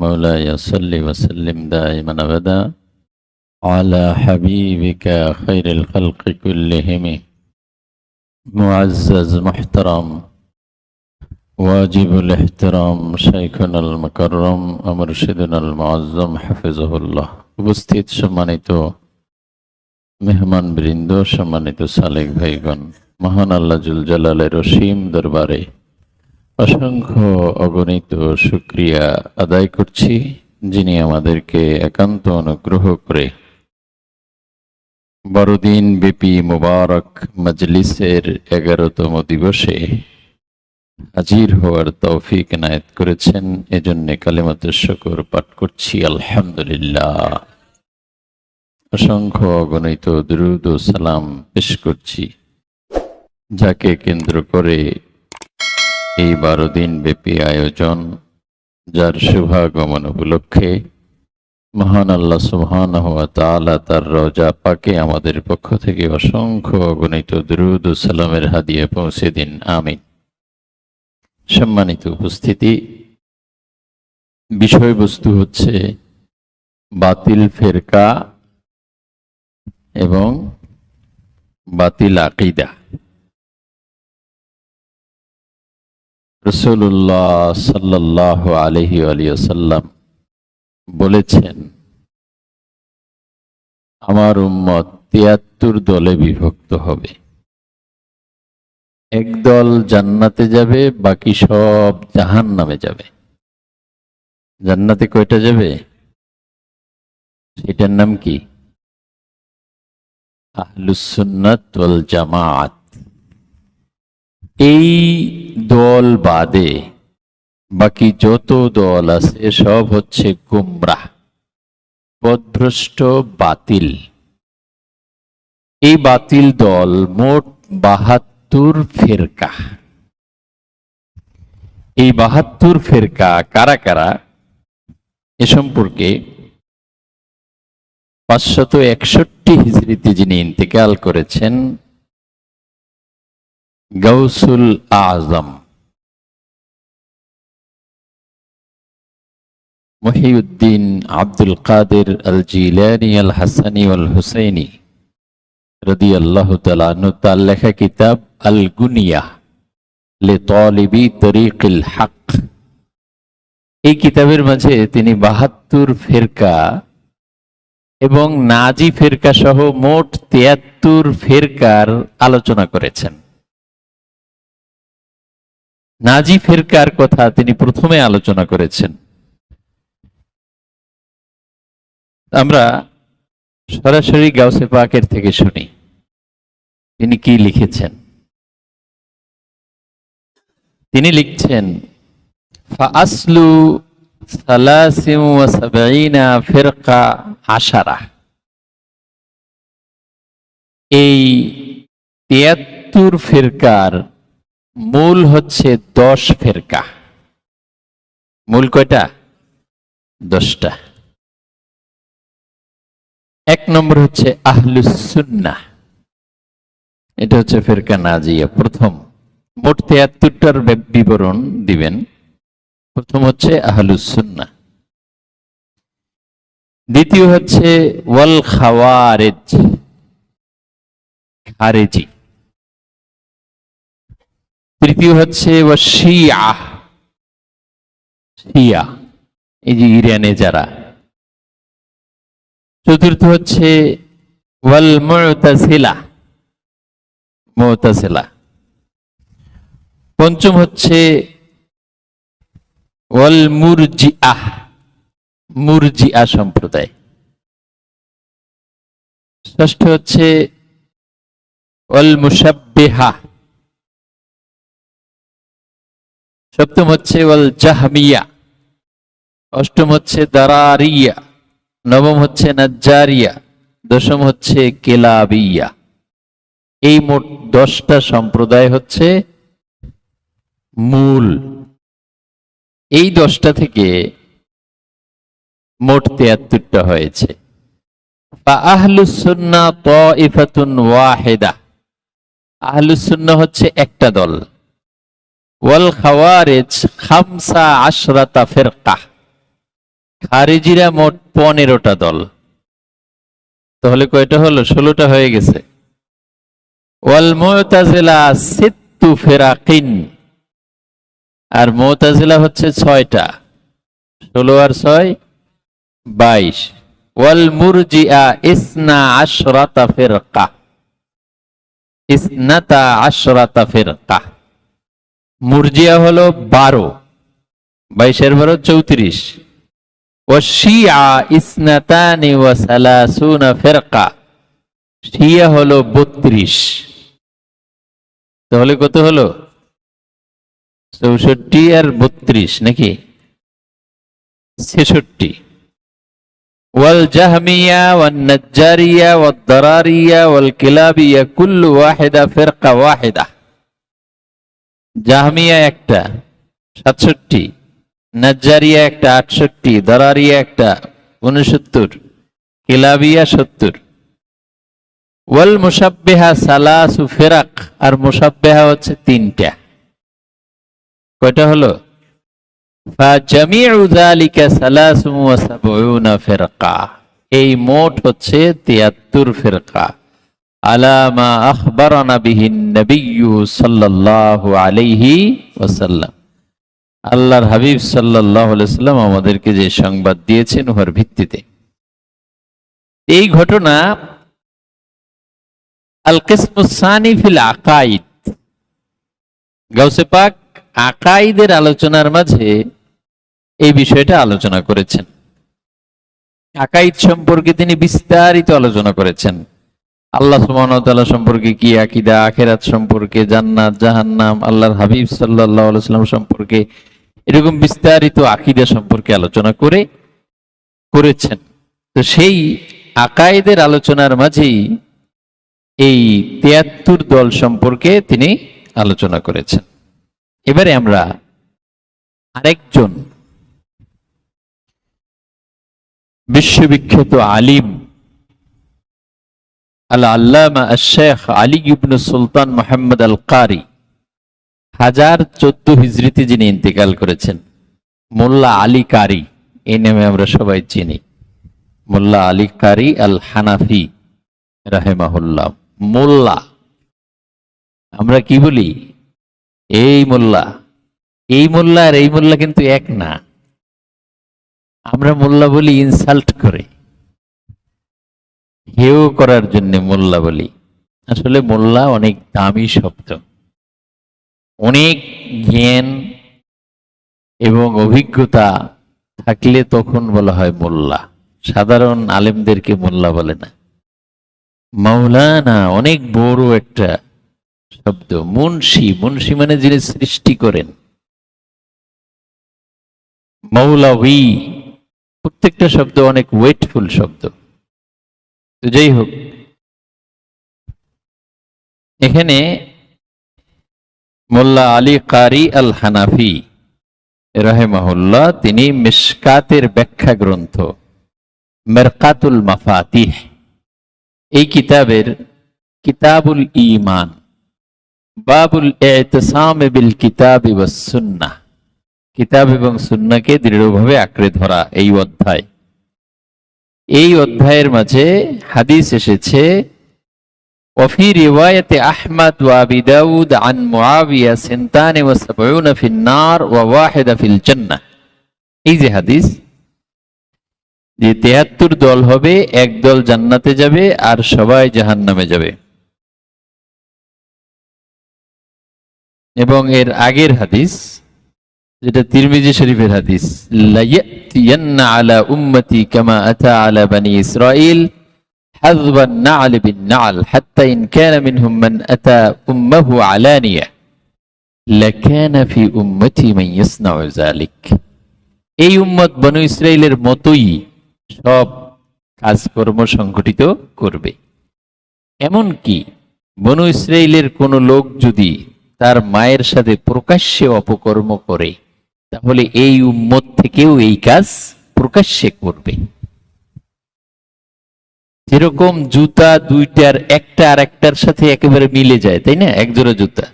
مولاي صل وسلم دائما أبدا على حبيبك خير الخلق كلهم معزز محترم واجب الاحترام شيخنا المكرم ومرشدنا المعظم حفظه الله উপস্থিত সম্মানিত মেহমান বৃন্দ সম্মানিত সালেক ভাইগণ মহান আল্লাহ জুল জালালের অসীম দরবারে অসংখ্য অগণিত শুক্রিয়া আদায় করছি, যিনি আমাদেরকে একান্ত অনুগ্রহ করে বড়দিন ব্যাপী মুবারক মজলিসের এগারোতম দিবসে হাজির হওয়ার তৌফিক এনায়েত করেছেন। এজন্য কালিমাত শকর পাঠ করছি, আলহামদুলিল্লাহ। অসংখ্য অগণিত দ্রুদ সালাম পেশ করছি, যাকে কেন্দ্র করে এই বারো দিন ব্যাপী আয়োজন, যার শুভাগমন উপলক্ষে মহান আল্লাহ হওয়া তাআলা তার রজা পাকে আমাদের পক্ষ থেকে অসংখ্য অগণিত দ্রুদ সালামের হাদিয়ে পৌঁছে দিন। আমিন। সম্মানিত উপস্থিতি, বিষয়বস্তু হচ্ছে বাতিল ফেরকা এবং বাতিল আকিদা। রসুল্লাহ সাল্লাহ আলহি আলিয়াল্লাম বলেছেন, আমার উম্মত তিয়াত্তর দলে বিভক্ত হবে। এক দল জান্নাতে যাবে, বাকি সব জাহান নামে যাবে। জান্নাতে কয়টা যাবে? সেটার নাম কি? আহলুসুন্নাত জামাত এই দল বাদে বাকি যত দল আছে, সব হচ্ছে গুমরাহ, পদভ্রষ্ট, বাতিল। এই বাতিল দল মোট বাহাত্তর ফেরকা। এই বাহাত্তর ফেরকা কারা কারা? এ সম্পর্কে পাঁচশত একষট্টি হিজড়িতে যিনি ইন্তেকাল করেছেন গৌসুল আজম মহিউদ্দিন আব্দুল কাদের আল জিলানি আল হাসানি আল হুসাইনি রদি আল্লাহ তালু লেখা কিতাব আল গুনিয়া লে তলিবি তরিকিল হক এই কিতাবের মাঝে তিনি বাহাত্তর ফেরকা এবং নাজি ফেরকা সহ মোট তিয়াত্তর ফেরকার আলোচনা করেছেন। নাজি ফেরকার কথা তিনি প্রথমে আলোচনা করেছেন। আমরা সরাসরি গাউসে পাকের থেকে শুনি। তিনি কি লিখেছেন? তিনি লিখছেন ফাসলু সালাসিম ফিরকা আশারা। এই তিয়াত্তর ফিরকার মূল হচ্ছে দশ ফেরকা। মূল কয়টা? দশটা। এক নম্বর হচ্ছে আহলুসুন্না এটা হচ্ছে ফেরকা নাজিয়া প্রথম, মোট তিয়াত্তরটার বিবরণ দিবেন। প্রথম হচ্ছে আহলুসুন্না দ্বিতীয় হচ্ছে ওয়াল খাওয়ারেজ। খারেজি। তৃতীয় হচ্ছে এই যে ইরানে যারা। চতুর্থ হচ্ছে পঞ্চম হচ্ছে সম্প্রদায়। ষষ্ঠ হচ্ছে ওয়াল সপ্তম হচ্ছে ওয়াল জাহমিয়া, অষ্টম হচ্ছে দারারিয়া, নবম হচ্ছে নাজ্জারিয়া, দশম হচ্ছে কেলাবিয়া। এই মোট দশটা সম্প্রদায় হচ্ছে মূল। এই দশটা থেকে মোট তিয়াত্তরটা হয়েছে। আহলুসুন্না তাইফাতুন ওয়াহেদা আহলুসুন্না হচ্ছে একটা দল। ওয়াল খাওয়ারিজ খামসা আশরাতা ফিরকা। খারেজিরা মোট পনেরোটা দল। তাহলে কয়টা হলো? ষোলোটা হয়ে গেছে। ওয়াল মুতাজিলা সিত্তু ফিরাকিন। আর মুতাজিলা হচ্ছে ছয়টা। ষোলো আর ছয়, বাইশ। ওয়াল মুরজিআ ইসনা আশরাতা ফিরকা। ইসনাতা আশরাতা ফিরকা। মুরজিয়া হলো বারো, বাইশের বারো চৌত্রিশ। ও শিয়া ইসনাতানি ও সালাসুনা ফেরকা, শিয়া হলো বত্রিশ। তাহলে কত হলো? চৌষট্টি আর বত্রিশ নাকি? ছেষট্টি। ওয়াল জাহমিয়া ওয়াল নজ্জারিয়া ওয়াল দরারিয়া ওয়াল কিলাবিয়া কুল্লু ওয়াহেদা ফেরকা ওয়াহেদা। জাহমিয়া একটা, সাতষট্টি, নাজ্জারিয়া একটা, আটষট্টি, দরারিয়া একটা, উনসত্তর, কিলাবিয়া সত্তর। ওয়াল মুসাব্বেহা সালাসু ফেরাক, আর মুসাব্বেহা হচ্ছে তিনটা। কয়টা হলো? এই মোট হচ্ছে 73 ফিরকা। আলামা আল্লাহর হাবিব সাল্লাম আমাদেরকে যে সংবাদ দিয়েছেন ওর ভিত্তিতে। এই ঘটনা আল কিসমুসানি ফিল আকাইদ। গাউসে পাক আকাইদের আলোচনার মাঝে এই বিষয়টা আলোচনা করেছেন। আকাইদ সম্পর্কে তিনি বিস্তারিত আলোচনা করেছেন। আল্লাহ সুবহানাহু সম্পর্কে কি আকিদা? আখেরাত সম্পর্কে, জান্নাত, জাহান্নাম, আল্লাহর হাবিব সাল্লাম সম্পর্কে এরকম বিস্তারিত আকিদা সম্পর্কে আলোচনা করে করেছেন। তো সেই আকাইদের আলোচনার মাঝেই এই তিয়াত্তর দল সম্পর্কে তিনি আলোচনা করেছেন। এবারে আমরা আরেকজন বিশ্ববিখ্যাত আলিম আল আল্লামা শেখ আলী ইবনু সুলতান মোহাম্মদ আল কারি হাজার চোদ্দ হিজড়িতে যিনি ইন্তেকাল করেছেন, মোল্লা আলী কারি এই নামে আমরা সবাই চিনি। মোল্লা আলী কারি আল হানাফি রাহেমাহুল্লাহ। মোল্লা, আমরা কি বলি? এই মোল্লা এই মোল্লা আর এই মোল্লা কিন্তু এক না। আমরা মোল্লা বলি ইনসাল্ট করে। হেও করার জন্য মোল্লা বলি। আসলে মোল্লা অনেক দামি শব্দ। অনেক জ্ঞান এবং অভিজ্ঞতা থাকলে তখন বলা হয় মোল্লা। সাধারণ আলেমদেরকে মোল্লা বলে না। মাওলানা অনেক বড় একটা শব্দ। মুন্সি মুন্সি মানে যিনি সৃষ্টি করেন। মৌলাভি প্রত্যেকটা শব্দ অনেক ওয়েটফুল শব্দ। তো যাই হোক। এখানে মোল্লা আলী কারি আল হানাফি রাহেমাহুল্লাহ তিনি মিসকাতের ব্যাখ্যা গ্রন্থ মেরকাতুল মাফাতিহ। এই কিতাবের কিতাবুল ইমান বাবুল এতসাম বিল কিতাব সুন্নাহ। কিতাব এবং সুন্নাকে দৃঢ়ভাবে আঁকড়ে ধরা এই অধ্যায়। এই অধ্যায়ের মাঝে হাদিস এসেছে وفي رواية أحمد وأبي داود عن معاوية سنتان وسبعون في النار وواحدة في الجنة এই যে হাদিস যে তেহাত্তর দল হবে এক দল জান্নাতে যাবে আর সবাই জাহান্নামে যাবে এবং এর আগের হাদিস যেটা তিরমিজি শরীফের হাদিস লায়াতিয়ান্না আলা উম্মতি কামা আতা আলা বানি ইসরাইল حذب النعل بالنعل حتى إن كان منهم من أتى أمه علانية لكان في أمتي من يصنع ذلك এই উম্মত বনু ইসরায়েলের মতোই সব কাজকর্ম সংগঠিত করবে এমন কি বনু ইসরায়েলের কোন লোক যদি তার মায়ের সাথে প্রকাশ্যে অপকর্ম করে তাহলে এই উম্মত থেকেও এই কাজ প্রকাশ্যে করবে। যেরকম জুতা দুইটার একটা আর একটার সাথে একেবারে মিলে যায়, তাই না? একজোড়া জুতা।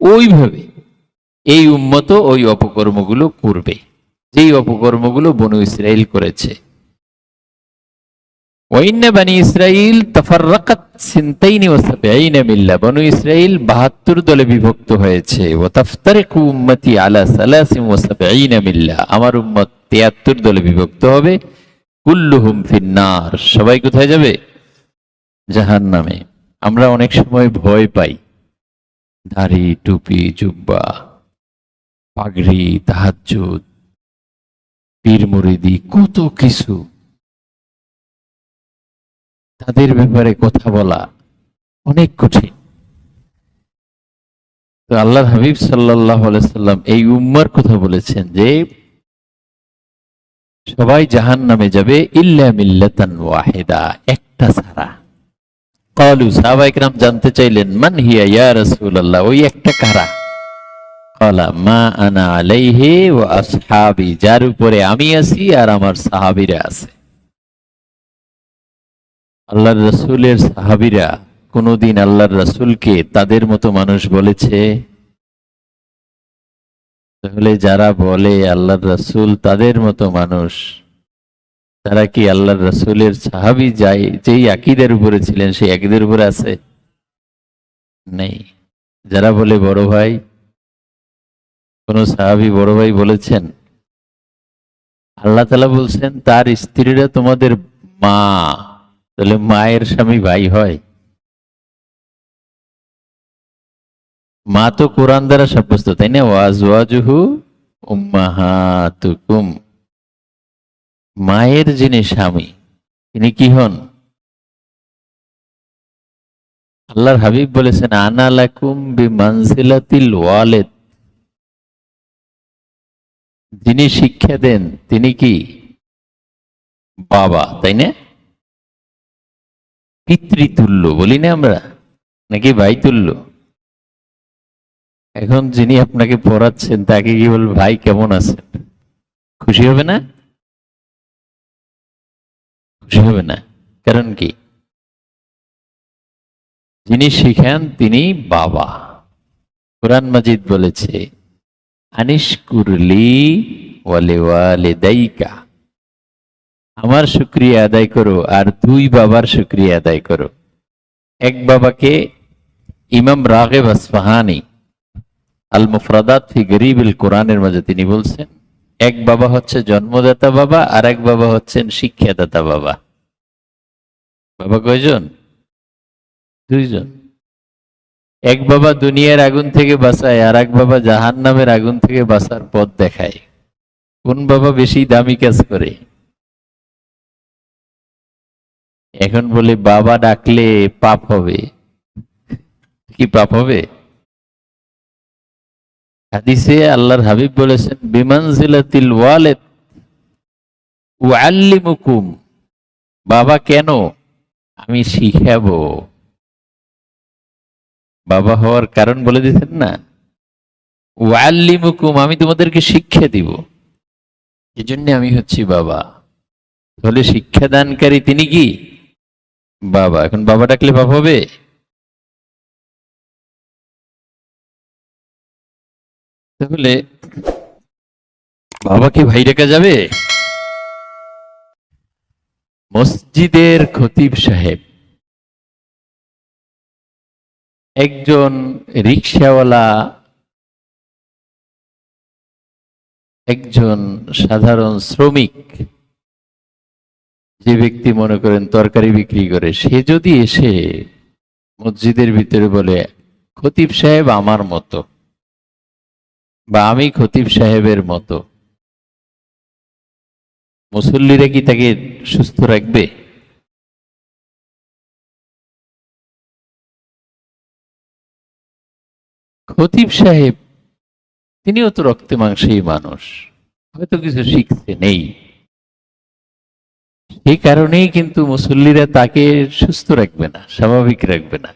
ওইভাবে এই উম্মত ওই অপকর্মগুলো করবে। যেই অপকর্মগুলো বনু ইসরায়েল করেছে। বানি ইসরাইল তাফাররাকাত সিনতাইনি ওয়া সাবঈনা মিল্লা বনু ইসরাইল 72 দলে বিভক্ত হয়েছে। আমার উম্মত 73 দলে বিভক্ত হবে। কুল্লুহুম ফিন্নার। সবাই কোথায় যাবে? জাহান্নামে। আমরা অনেক সময় ভয় পাই। দাড়ি, টুপি, জুব্বা, পাগড়ি, তাহাজ্জুদ পীর মুরিদি কত কিছু। তাদের ব্যাপারে কথা বলা অনেক কঠিন। তো আল্লাহ হাবিব সাল্লাহ সাল্লাম এই উম্মার কথা বলেছেন যে, সবাই জাহান নামে যাবে ওয়াহিদা, একটা ছাড়া। কলু সাহাবাইকরাম জানতে চাইলেন, মান হিয়া ইয়া রাসূলুল্লাহ? ওই একটা কারা? কলা, মা আনা আলাইহি ওয়া আসহাবি, যার উপরে আমি আছি আর আমার সাহাবীরা আছে। আল্লাহর রসুলের সাহাবিরা কোনদিন আল্লাহর রসুলকে তাদের মতো মানুষ বলেছে? তাহলে যারা বলে আল্লাহর রসুল তাদের মতো মানুষ, তারা কি আল্লাহর রসুলের সাহাবি যাই, যেই আকিদের উপরে ছিলেন, সেই আকিদের উপরে আছে? নেই। যারা বলে বড় ভাই, কোন সাহাবি বড় ভাই বলেছেন? আল্লাহ তালা বলছেন, তার স্ত্রীরা তোমাদের মা। তাহলে মায়ের স্বামী ভাই হয়। মা তো কোরআন দ্বারা সাব্যস্ত, তাই না? ওয়াজওয়াজুহু উম্মাহাতুকুম। মায়ের যিনি স্বামী, তিনি কি হন? আল্লাহর হাবিব বলেছেন, আনা লাকুম বিমানজিলাতিল ওয়ালেদ। যিনি শিক্ষা দেন, তিনি কি? বাবা, তাই না? পিতৃতুল্য বলি না আমরা? নাকি ভাই তুল্য এখন যিনি আপনাকে পড়াচ্ছেন, তাকে কি বলবে, ভাই, কেমন আছেন? খুশি হবে না? খুশি হবে না। কারণ কি? যিনি শিখান, তিনি বাবা। কোরআন মাজিদ বলেছে আনিস কুরলি ওয়ালে ওয়ালে দাইকা আমার শুক্রিয়া আদায় করো আর দুই বাবার শুক্রিয়া আদায় করো। এক বাবাকে ইমাম রাগেব আসফাহানি আল মুফরাদাত ফি গরিবিল কোরআনের মাঝে তিনি বলছেন, এক বাবা হচ্ছে জন্মদাতা বাবা, আর এক বাবা হচ্ছেন শিক্ষাদাতা বাবা। বাবা কয়জন? দুইজন। এক বাবা দুনিয়ার আগুন থেকে বাঁচায়, আর এক বাবা জাহান নামের আগুন থেকে বাঁচার পথ দেখায়। কোন বাবা বেশি দামি কাজ করে? এখন বলে, বাবা ডাকলে পাপ হবে। কি পাপ হবে? হাদিসে আল্লাহর হাবিব বলেছেন, বিমানজিলাতিল ওয়ালেদ ওয়াল্লিমুকুম বাবা, কেন? আমি শিখাবো। বাবা হওয়ার কারণ বলে দিচ্ছেন না। ওয়াল্লিমুকুম আমি তোমাদেরকে শিক্ষা দিব। এজন্য আমি হচ্ছি বাবা। তাহলে শিক্ষাদানকারী তিনি কি? বাবা, এখন বাবা ডাকলে বাবা হবে? তাহলে বাবা কি ভাই রেখা যাবে? মসজিদের খতিব সাহেব। একজন রিক্সাওয়ালা, একজন সাধারণ শ্রমিক। যে ব্যক্তি মনে করেন তরকারি বিক্রি করে, সে যদি এসে মসজিদের ভিতরে বলে, খতিব সাহেব আমার মতো বা, আমি খতিব সাহেবের মতো মুসল্লিরা কি তাকে সুস্থ রাখবে? খতিব সাহেব, তিনিও তো রক্তে মাংসেই মানুষ, হয়তো কিছু শিখতে নেই। এই কারণেই কিন্তু মুসল্লিরা তাকে সুস্থ রাখবে না, স্বাভাবিক রাখবে না।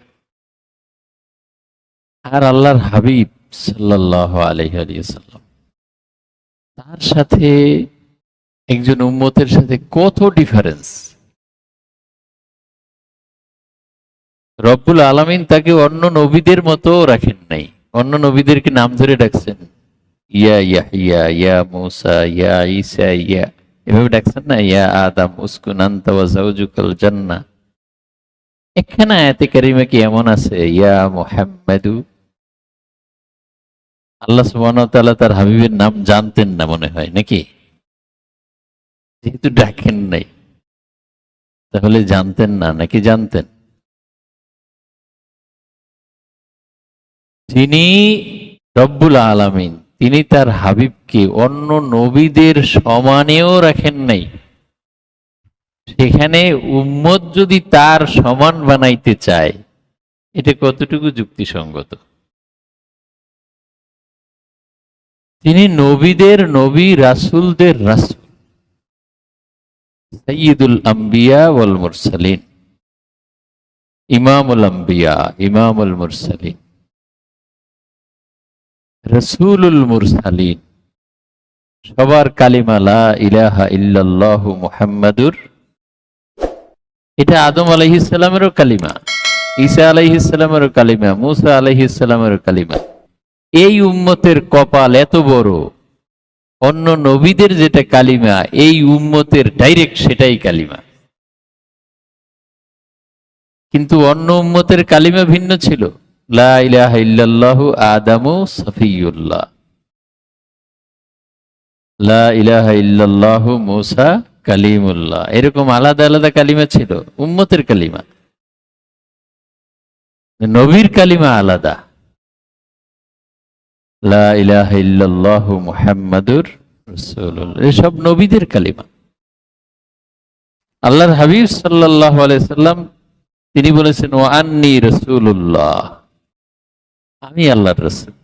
আর আল্লাহর হাবিব সাল্লাহ আলহাম তার সাথে একজন উম্মতের সাথে কত ডিফারেন্স রব্বুল আলমিন তাকে অন্য নবীদের মতো রাখেন নাই। অন্য নবীদেরকে নাম ধরে ডাকছেন, ইয়া ইয়াহিয়া ইয়া ইয়া মুসা, ইয়া ঈসা, ইয়া এভাবে ডাকছেন না, ইয়া আদম উসকুন আনতা জান্নাহ এখানে আয়াতে কারিমা কি এমন আছে? ইয়া মুহাম্মাদু। আল্লাহ সুবহানাহু তার হাবিবের নাম জানতেন না মনে হয়, নাকি? যেহেতু ডাকেন নাই, তাহলে জানতেন না, নাকি জানতেন? তিনি রব্বুল আলামিন তিনি তার হাবিবকে অন্য নবীদের সমানেও রাখেন নাই। সেখানে উম্মত যদি তার সমান বানাইতে চায়, এটা কতটুকু যুক্তিসঙ্গত? তিনি নবীদের নবী, রাসূলদের রাসূল। সৈয়দুল আম্বিয়া ওয়াল মুরসালিন। ইমামুল আম্বিয়া, ইমামুল মুরসালিন। রসুলুল মুরসালিন। সবার কালিমালা ইলাহা ইল্লাল্লাহু মুহাম্মাদুর। এটা আদম আলাইহিসসালামেরও কালিমা, ঈসা আলাইহিসসালামেরও কালিমা, মুসা আলাইহিসসালামেরও কালিমা। এই উম্মতের কপাল এত বড়, অন্য নবীদের যেটা কালিমা, এই উম্মতের ডাইরেক্ট সেটাই কালিমা। কিন্তু অন্য উম্মতের কালিমা ভিন্ন ছিল। লা ইলাহা আদামু এরকম আলাদা আলাদা কালিমা ছিল, উম্মতের কালিমা। নবীর কালিমা আলাদা। লা ইলাহা ইল্লাল্লাহু মুহাম্মাদুর এসব নবীদের কালিমা। আল্লাহর হাবিব সাল্লাল্লাহু আলাইহি সাল্লাম, তিনি বলেছেন ও আন্নি রাসূলুল্লাহ। আমি আল্লাহর রাসূল।